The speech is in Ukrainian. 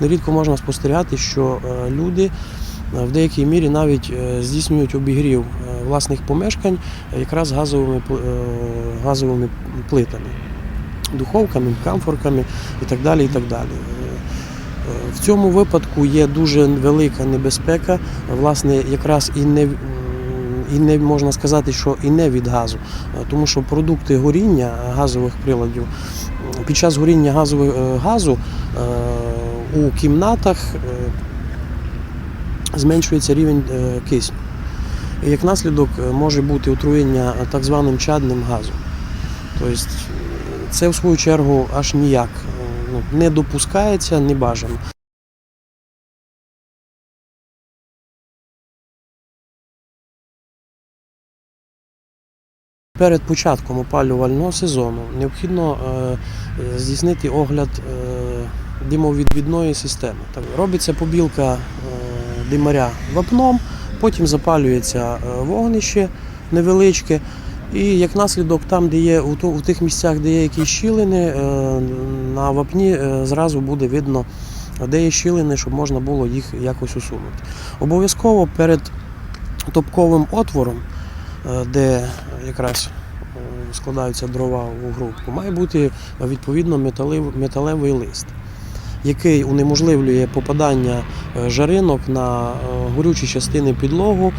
Нерідко можна спостерігати, що е, люди е, в деякій мірі навіть е, здійснюють обігрів власних помешкань якраз газовими, газовими плитами, духовками, камфорками і так далі. І так далі. В цьому випадку є дуже велика небезпека, власне, якраз і не, і не можна сказати, що і не від газу, тому що продукти горіння газових приладів під час горіння газових газу у кімнатах е, зменшується рівень е, кисню. І як наслідок е, може бути отруєння так званим чадним газом. Тобто це в свою чергу аж ніяк ну, не допускається, не бажано. Перед початком опалювального сезону необхідно здійснити огляд димовідвідної системи. Так, робиться побілка е, димаря вапном, потім запалюється е, вогнище невеличке. І як наслідок, там, де є у, тих місцях, де є якісь щілини, е, на вапні зразу буде видно, де є щілини, щоб можна було їх якось усунути. Обов'язково перед топковим отвором, де якраз складаються дрова у групу, має бути відповідно металев- металевий лист, який унеможливлює попадання е, жаринок на е, горючі частини підлогу,